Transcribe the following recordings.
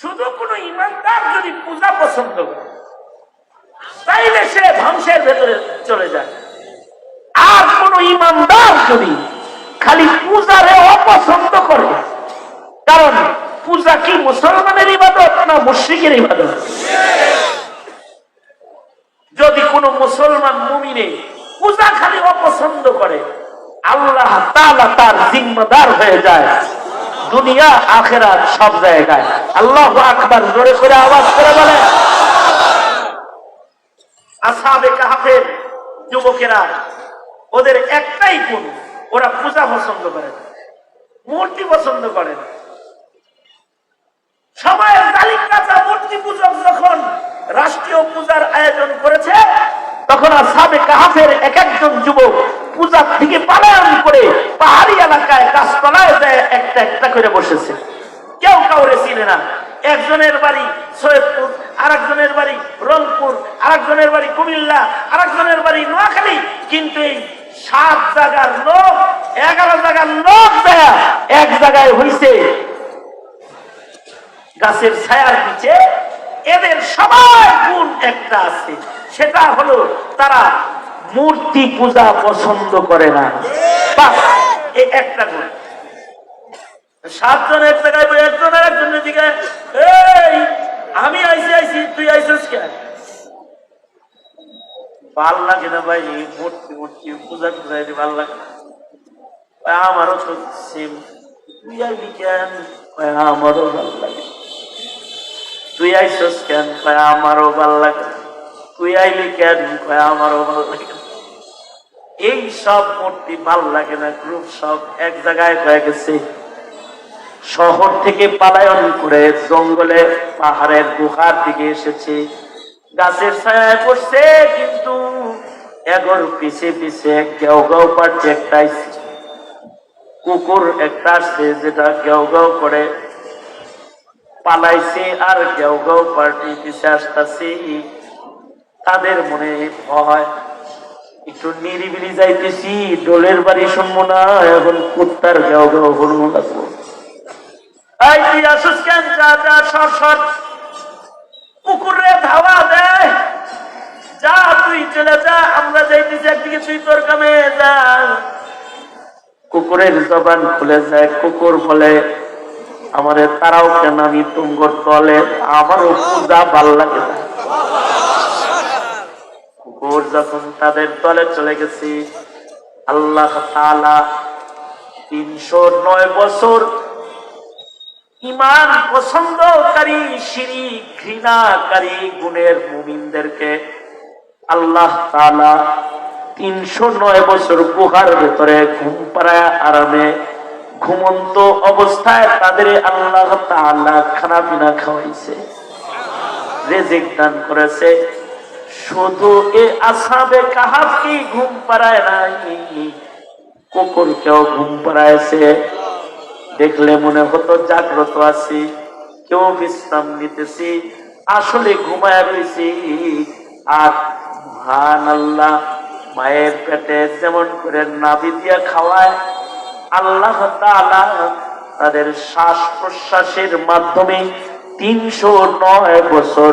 শুধু কোন ইমানদার যদি পূজা পছন্দ করে, তাইলে সে ধ্বংসের ভেতরে চলে যায়। আর কোন ইমানদার যদি খালি পূজারে অপছন্দ করে, কারণ পূজা কি মুসলমানের ইবাদত না মুশ্রিকের ইবাদত? যদি কোন মুসলমান মুমিনে পূজা খালি অপছন্দ করে, আল্লাহ তার জিম্মাদার হয়ে যায়। দুনিয়া, আখেরাত সব জায়গায়। আল্লাহ আকবার, জোরে করে আওয়াজ করে বলে আসাবে কাহাফের যুবকেরা, ওদের একটাই গুণ, ওরা পূজা পছন্দ করে না, মূর্তি পছন্দ করে না। সময়ের জালিম রাজা, মূর্তি পূজক যখন রাষ্ট্রীয় পূজার আয়োজন করেছে, তখন আসাবে কাহাফের এক একজন যুবক পূজার থেকে পালায়ন করে পাহাড়ি এলাকায় গাছতলায় যায় একটা একটা করে বসেছে। কেউ কাউরে চিনে না। একজনের বাড়ি সৈয়দপুর আর একজনের বাড়ি রংপুর আর একজনের বাড়ি কুমিল্লা আর একজনের বাড়ি নোয়াখালী। কিন্তু এই সাত জায়গার লোক এগারো জায়গার লোক দেয়া এক জায়গায় হইছে গাছের ছায়ার নিচে। এদের সবার গুণ একটা আছে। সেটা হলো তারা মূর্তি পূজা পছন্দ করে না। বাস, এই একটা গুণ। সাতজন এক জায়গায় বই একজন আর একজনের দিকে এই, আমি আইসি আইসি তুই আইসিস কেন ভালো লাগে না ভাই, মূর্তি মূর্তি পূজা পূজা ভালো লাগে। আমারও তো সেম তুই আইবি কেন? আমারও ভালো লাগে তুই আইসস কেন? আমারও ভালো লাগে তুই আইলি কেন? আমারও ভালো লাগে। এই সব মূর্তি ভালো লাগে না, গ্রুপ সব এক জায়গায় হয়ে গেছে। শহর থেকে পালায়ন করে জঙ্গলে, পাহাড়ের গুহার দিকে এসেছে। গাছের ছায়ায় বসছে, কিন্তু এগোর পিছে পিছে গেও গাও পাচ্ছে একটা কুকুর একটা আসছে যেটা গেও গাও করে। পালাইছে আর গেও গাও পার্টি পিছে আসতেছে। তাদের মনে ভয়। একটু নিরিবিলি যাইতেছি ডোলের বাড়ি শুনব না, এখন কুত্তার গেও গাও লাগবো কুকুরে দেয় যা তুই চলে যা, আমরা যাইতেছি একদিকে কামে, যা। কুকুরের জবান খুলে যায়, কুকুর বলে, আমারে তারাও কেন আমি তুমগর তলে আমারও পূজা ভালো লাগে না। কুকুর যখন তাদের দলে চলে গেছি, আল্লাহ তিনশো নয় বছর ইমান পছন্দকারী সিঁড়ি ঘৃণাকারী গুণের মুমিনদেরকে আল্লাহ তাআলা তিনশো নয় বছর গুহার ভেতরে ঘুম পাড়ায় আরামে ঘুমন্ত অবস্থায় তাদের আল্লাহ তাআলা খানা পিনা খাওয়াইছে, রেজিক দান করেছে। শুধু এ আসাবে কাহাবকে ঘুম পাড়ায় নাই? কুকুরকেও ঘুম পাড়ায়ছে দেখলে মনে হতো জাগ্রত আছি, কেউ বিশ্রাম নিতেছি, আসলে ঘুমায় রয়েছি আর মহান আল্লাহ মায়ের পেটে যেমন করে নাভি দিয়া খাওয়ায়, আল্লাহ তাদের শ্বাস প্রশ্বাসের মাধ্যমে তিনশো নয় বছর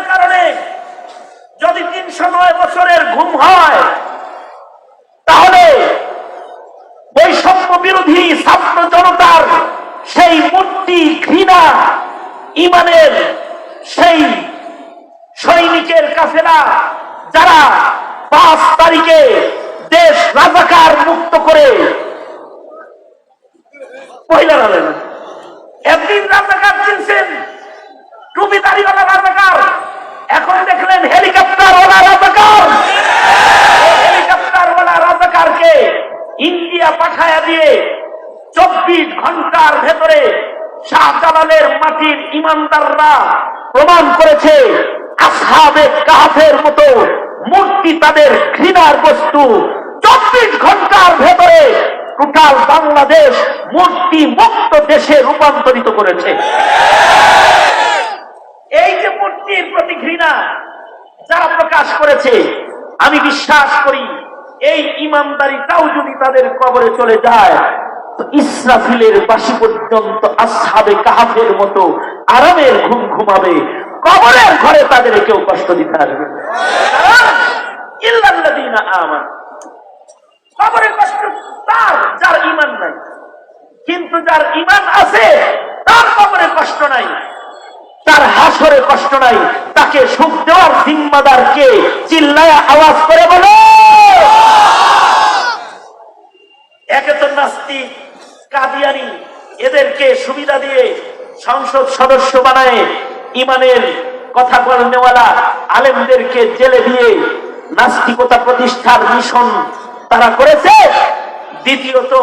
যদি তিনশো নয় বছরের ঘুম হয়, তাহলে বৈষম্য বিরোধী ছাত্র জনতার সেই মূর্তি ঘৃণা, ইমানের সেই সৈনিকের কাফেলা, যারা পাঁচ তারিখে দেশ রাজাকার মুক্ত করে একদিন রাজাকার চিনছেন টুপি দাড়িওয়ালা রাজাকার। এখন দেখলেন হেলিকপ্টার ওলা রাজাকার হেলিকপ্টার ওলা রাজাকারকে ইন্ডিয়া পাঠায়া দিয়ে চব্বিশ ঘণ্টার ভেতরে শাহজালালের মাটির ইমানদাররা প্রমাণ করেছে, আসহাবে কাহাফের মতো মূর্তি তাদের ঘৃণার বস্তু। চব্বিশ ঘণ্টার ভেতরে টোটাল বাংলাদেশ মূর্তি মুক্ত দেশে রূপান্তরিত করেছে। এই যে মূর্তির প্রতি ঘৃণা যারা প্রকাশ করেছে, আমি বিশ্বাস করি, এই ইমানদারিটাও যদি তাদের কবরে চলে যায় ইসরাফিলের বাসি পর্যন্ত আসহাবে কাহাফের মতো আরামের ঘুম ঘুমাবে। কবরের ঘরে তাদের কেউ কষ্ট দিতে আসবে ইল্লাল্লাযীনা কবরে কষ্ট তার, যার ইমান নাই। কিন্তু যার ইমান আছে, তার কবরে কষ্ট নাই। হাসরে কষ্ট নাই। তাকে সুখ দেওয়ার জিম্মাদার কে? চিল্লায় আওয়াজ করে বলো। একে তো নাস্তিক, কাদিয়ানি, এদেরকে সুবিধা দিয়ে সংসদ সদস্য বানায়। ইমানের কথা বলনেওয়ালা আলেমদেরকে জেলে দিয়ে নাস্তিকতা প্রতিষ্ঠার মিশন তারা করেছে। দ্বিতীয়ত,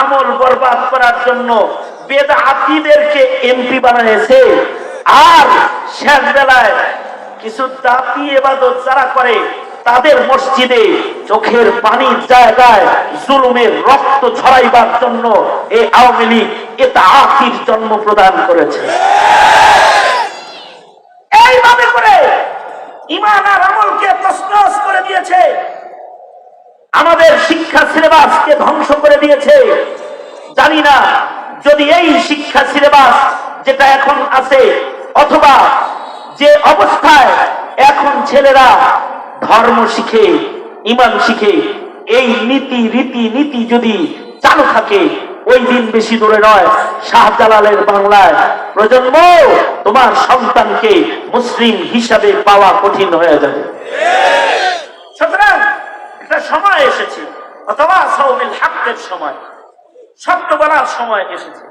আমল বরবাদ করার জন্য বেদাতিদেরকে এমপি বানিয়েছে আর শেষ বেলায় কিছু দাপি এবাদত যারা করে, তাদের মসজিদে চোখের পানির জায়গায় জুলুমের রক্ত ছড়াইবার জন্য এই আওয়ামী লীগ এটা আতির জন্ম প্রদান করেছে। এইভাবে করে ইমান আর আমলকে তসনস করে দিয়েছে। আমাদের শিক্ষা সিলেবাসকে ধ্বংস করে দিয়েছে। জানি না যদি এই শিক্ষা সিলেবাস যেটা এখন আছে, অথবা যে অবস্থায় এখন ছেলেরা ধর্ম শিখে ইমান শিখে, এই নীতি রীতি নীতি যদি চালু থাকে, ওই দিন বেশি দূরে নয়, শাহজালালের বাংলায়, প্রজন্ম, তোমার সন্তানকে মুসলিম হিসাবে পাওয়া কঠিন হয়ে যাবে। সুতরাং একটা সময় এসেছে, অথবা সৌমিল হাক্কের সময়। সত্য বলার সময় এসেছে।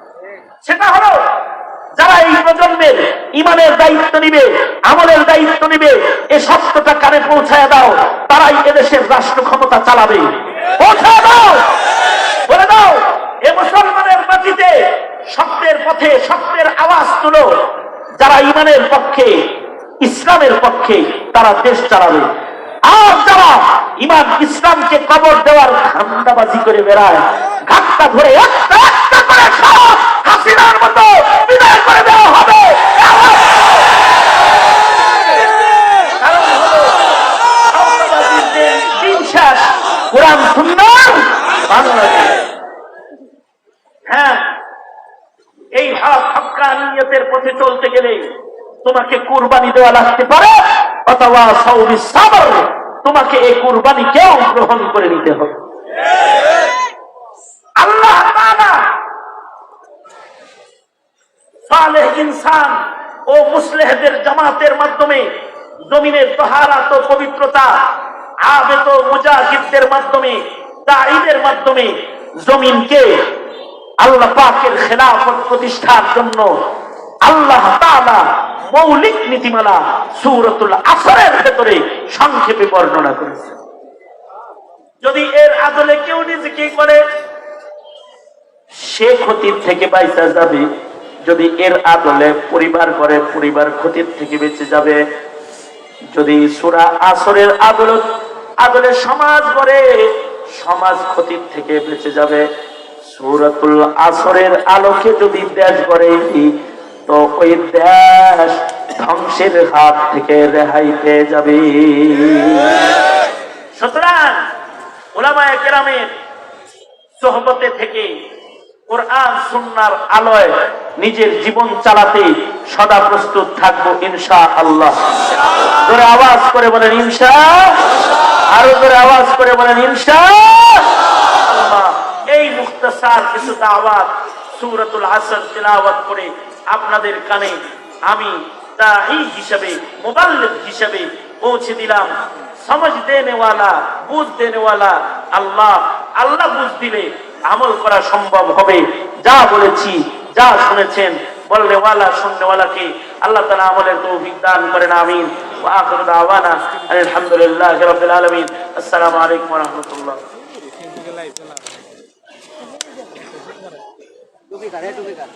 সেটা হলো, যারা এই প্রজন্মের ইমানের দায়িত্ব নিবে, আমলের দায়িত্ব নিবে, এ সত্যটা কানে পৌঁছায় দাও, তারাই এদেশের রাষ্ট্র ক্ষমতা চালাবে। পৌঁছায় দাও! বলে দাও, এ মুসলমানের মাটিতে সত্যের পথে সত্যের আওয়াজ তুলো। যারা ইমানের পক্ষে, ইসলামের পক্ষে, তারা দেশ চালাবে। আর যারা ইমান ইসলামকে কবর দেওয়ার ধান্দাবাজি করে বেড়ায়। ঘাটটা ধরে একটা একটা করে সব দেওয়া হবে। হ্যাঁ এই পথে চলতে গেলে তোমাকে কুরবানি দেওয়া লাগতে পারে। অথবা সৌদি সাবর তোমাকে এই কুরবানি কেউ গ্রহণ করে নিতে হবে। আল্লাহ ইনসান ও মুসলেহদের জামাতের মাধ্যমে জমিনের তহারাত ও পবিত্রতা, আবেদ ও মুজাহিদদের মাধ্যমে, দাঈদের মাধ্যমে জমিনকে আল্লাহ পাকের খেলাফত প্রতিষ্ঠার জন্য আল্লাহ তাআলা মৌলিক নীতিমালা সূরাতুল আসরের ভেতরে সংক্ষেপে বর্ণনা করেছে। যদি এর আদলে কেউ নিজেকে করে সে ক্ষতির থেকে বাইসা যাবে, যদি এর আদলে পরিবার করে পরিবার ক্ষতির থেকে বেঁচে যাবে, যদি সুরা আসরের আদলত আদলে সমাজ করে সমাজ ক্ষতির থেকে বেঁচে যাবে, সুরাতুল আসরের আলোকে যদি দেশ গড়ে তো ওই দেশ ধ্বংসের হাত থেকে রেহাই পেয়ে যাবে। সুতরাং ওলামায় কেরামের থেকে আওয়াজ সূরাতুল আসর তেলাওয়াত করে আপনাদের কানে আমি তাহি হিসাবে মোবাইল হিসাবে পৌঁছে দিলাম। সমাজ দেনেওয়ালা বুঝ দেওয়ালা আল্লাহ আল্লাহ বুঝ দিলে আমল করা সম্ভব হবে। যা বলেছি যা শুনেছেন বললে ওয়ালা শুননেওয়ালাকে আল্লাহ তালা আমলের তো দান করেন আমিন। وآخر دعوانا الحمد لله رب العالمين কার কার